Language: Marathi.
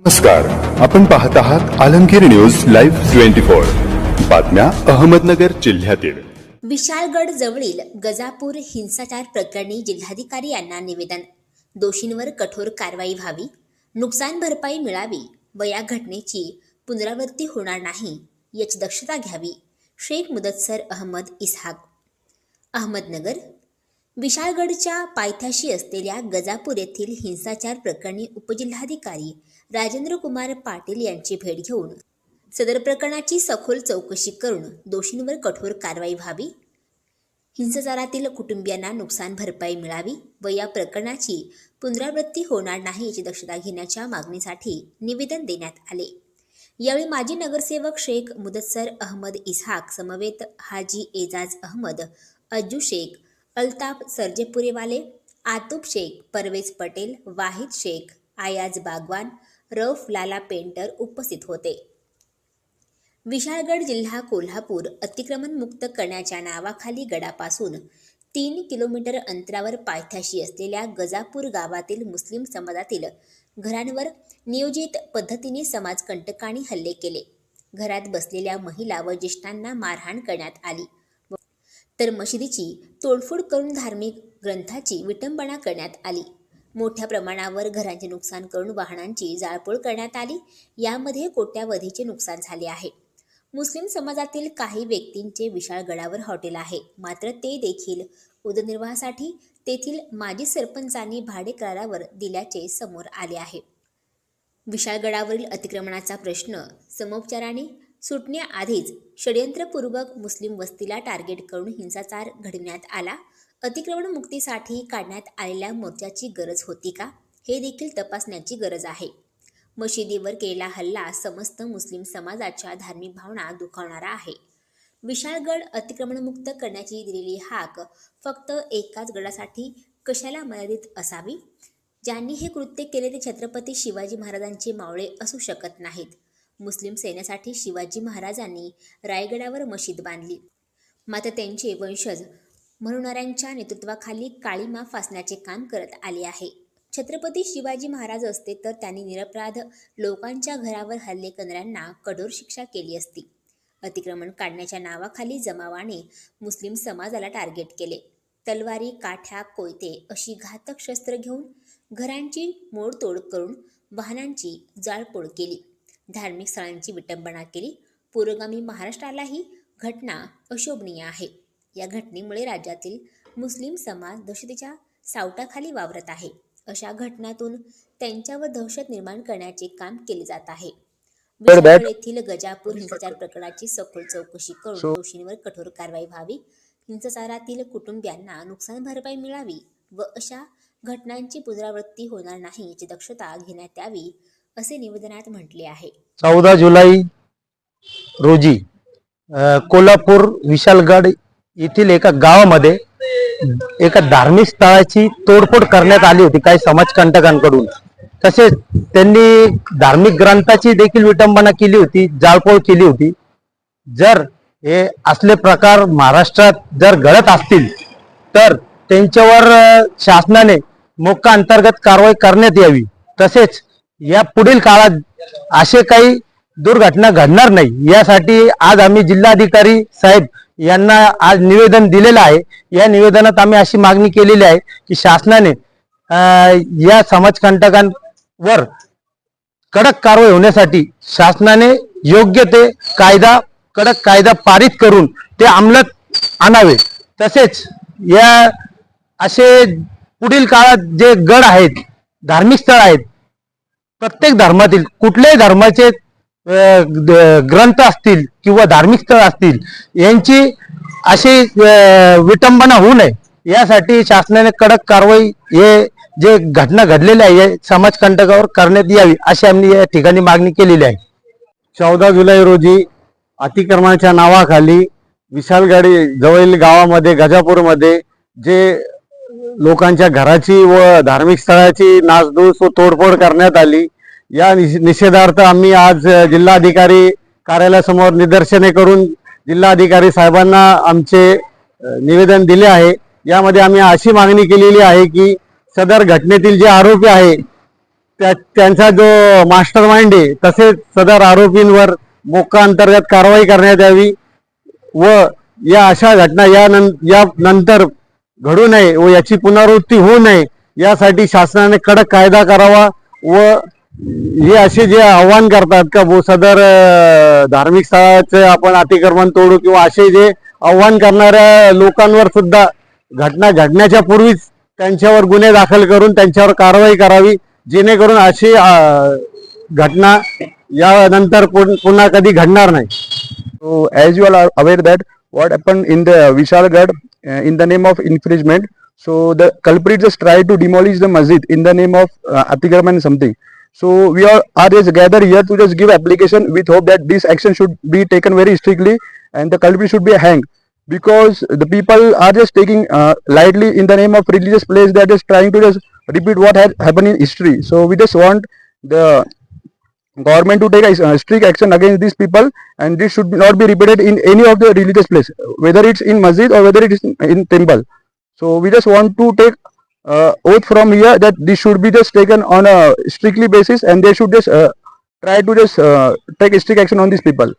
नमस्कार. आपण पाहत आहात Alamgir news live twenty four. बातम्या अहमदनगर जिल्ह्यातील. विशाळगड जवळील गजापूर हिंसाचार प्रकरणी जिल्हाधिकारी यांना निवेदन. दोषींवर कठोर कारवाई व्हावी नुकसान भरपाई मिळावी व या घटनेची पुनरावृत्ती होणार नाही याची दक्षता घ्यावी. शेख मुदत्सर अहमद इसहाक. अहमदनगर विशाळगडच्या पायथ्याशी असलेल्या गजापूर येथील हिंसाचार प्रकरणी उपजिल्हाधिकारी राजेंद्र कुमार पाटील यांची भेट घेऊन सदर प्रकरणाची सखोल चौकशी करून दोषींवर कठोर कारवाई व्हावी हिंसाचारातील कुटुंबियांना नुकसान भरपाई मिळावी व या प्रकरणाची पुनरावृत्ती होणार नाही याची दक्षता घेण्याच्या मागणीसाठी निवेदन देण्यात आले. यावेळी माजी नगरसेवक शेख मुदस्सर अहमद इसहाक समवेत हाजी एजाज अहमद अज्जू शेख अल्ताफ सरजेपुरेवाले आतुब शेख परवेज पटेल वाहिद शेख आयाज बागवान रफ लाला पेंटर उपस्थित होते. विशाळगड जिल्हा कोल्हापूर अतिक्रमण मुक्त करण्याच्या नावाखाली गडापासून तीन किलोमीटर अंतरावर पायथ्याशी असलेल्या गजापूर गावातील मुस्लिम समाजातील घरांवर नियोजित पद्धतीने समाजकंटकांनी हल्ले केले. घरात बसलेल्या महिला व ज्येष्ठांना मारहाण करण्यात आली. तर मशिदीची तोडफोड करून धार्मिक ग्रंथाची विटंबना करण्यात आली. मोठ्या प्रमाणावर घरांचे नुकसान करून वाहनांची जाळपोळ करण्यात आली. यामध्ये कोट्यावधीचे नुकसान झाले आहे. मुस्लिम समाजातील काही व्यक्तींचे विशाळगडावर हॉटेल आहे. मात्र ते देखील उदरनिर्वाहासाठी तेथील माजी सरपंचांनी भाडे करारावर दिल्याचे समोर आले आहे. विशाळगडावरील अतिक्रमणाचा प्रश्न समोपचाराने सुटण्याआधीच षडयंत्रपूर्वक मुस्लिम वस्तीला टार्गेट करून हिंसाचार घडविण्यात आला. अतिक्रमण मुक्तीसाठी काढण्यात आलेल्या मोर्चाची गरज होती का? हे देखील तपासण्याची गरज आहे. मशिदीवर केलेला हल्ला समस्त मुस्लिम समाजाच्या धार्मिक भावना दुखावणारा आहे. विशाळगड अतिक्रमणमुक्त करण्याची दिलेली हाक फक्त एकाच गडासाठी कशाला मर्यादित असावी? ज्यांनी हे कृत्य केले ते छत्रपती शिवाजी महाराजांचे मावळे असू शकत नाहीत. मुस्लिम सैन्यासाठी शिवाजी महाराजांनी रायगडावर मशीद बांधली. मात्र त्यांचे वंशज म्हणणाऱ्यांच्या नेतृत्वाखाली काळीमा फासण्याचे काम करत आले आहे. छत्रपती शिवाजी महाराज असते तर त्यांनी निरपराध लोकांच्या घरावर हल्ले करणाऱ्यांना कठोर शिक्षा केली असती. अतिक्रमण काढण्याच्या नावाखाली जमावाने मुस्लिम समाजाला टार्गेट केले. तलवारी काठ्या कोयते अशी घातक शस्त्र घेऊन घरांची मोडतोड करून वाहनांची जाळपोळ केली. धार्मिक स्थळांची विटंबना केली. पुरोगामी महाराष्ट्रालाही घटना अशोभनीय आहे. या घटनेमुळे राज्यातील मुस्लिम समाज दहशतीच्या सावटाखाली वावरत आहे. अशा घटनातून त्यांच्यावर दहशत निर्माण करण्याचे काम केले जात आहे. येथील गजापूर हिंसाचार प्रकरणाची सखोल चौकशी करून दोषींवर कठोर कारवाई व्हावी हिंसाचारातील कुटुंबियांना नुकसान भरपाई मिळावी व अशा घटनांची पुनरावृत्ती होणार नाही याची दक्षता घेण्यात यावी असे निवेदनात म्हटले आहे? चौदा जुलै रोजी कोल्हापूर विशालगड येथील एका गावामध्ये एका धार्मिक स्थळाची तोडफोड करण्यात आली होती काही समाजकंटकांकडून. तसेच त्यांनी धार्मिक ग्रंथाची देखील विटंबना केली होती जाळपोळ केली होती. जर हे असले प्रकार महाराष्ट्रात जर घडत असतील तर त्यांच्यावर शासनाने मोक्का अंतर्गत कारवाई करण्यात यावी. तसेच या पुढील काळात असे काही दुर्घटना घडणार नाही. यासाठी आज आम्ही जिल्हाधिकारी साहेब यांना आज निवेदन दिलेलं आहे. या निवेदनात आम्ही अशी मागणी केलेली आहे की शासनाने या समाजकंटकांवर कडक कारवाई होण्यासाठी शासनाने योग्य ते कायदा कडक कायदा पारित करून ते अंमलात आणावे. तसेच या असे पुढील काळात जे गड आहेत धार्मिक स्थळ आहेत प्रत्येक धर्मातील कुठल्याही धर्माचे द- ग्रंथ असतील किंवा धार्मिक स्थळ असतील यांची अशी विटंबना होऊ नये. यासाठी शासनाने कडक कारवाई हे जे घटना घडलेली आहे हे समाजकंटकावर करण्यात यावी अशी आम्ही या ठिकाणी मागणी केलेली आहे. चौदा जुलै रोजी अतिक्रमणाच्या नावाखाली विशालगाडी जवळील गावामध्ये गजापूरमध्ये जे लोकांच्या घराची व धार्मिक स्थळाची नासधूस व तोडफोड करण्यात आली. या निष- निषेधार्थ आम्ही आज जिल्हाधिकारी कार्यालयासमोर निदर्शने करून जिल्हाधिकारी साहेबांना आमचे निवेदन दिले आहे. यामध्ये आम्ही अशी मागणी केलेली आहे की सदर घटनेतील जे आरोपी आहे त्या त्यांचा जो मास्टर माइंड आहे तसेच सदर आरोपींवर मोका अंतर्गत कारवाई करण्यात यावी व या अशा घटना या नं या नंतर घडू नये व याची पुनरावृत्ती होऊ नये यासाठी शासनाने कडक कायदा करावा व हे असे जे आव्हान करतात का बो सदर धार्मिक स्थळाचे आपण अतिक्रमण तोडू किंवा असे जे आव्हान करणाऱ्या लोकांवर सुद्धा घटना घडण्याच्या पूर्वीच त्यांच्यावर गुन्हे दाखल करून त्यांच्यावर कारवाई करावी जेणेकरून अशी घटना यानंतर पुन्हा कधी घडणार नाही. So as you aware that what that what the in the uh, in the name of infringement. So the culprit just tried to demolish the masjid in the name of uh, Atikraman something. So we are, are just gathered here to just give application with hope that this action should be taken very strictly and the culprit should be hanged because the people are just taking uh, lightly in the name of religious place they are just trying to just repeat what had happened in history. So we just want the government to take a uh, strict action against these people and this should not be repeated in any of the religious place whether it's in masjid or whether it is in, temple. So we just want to take uh, oath from here that this should be just taken on a strictly basis and they should just uh, try to just uh, take strict action on these people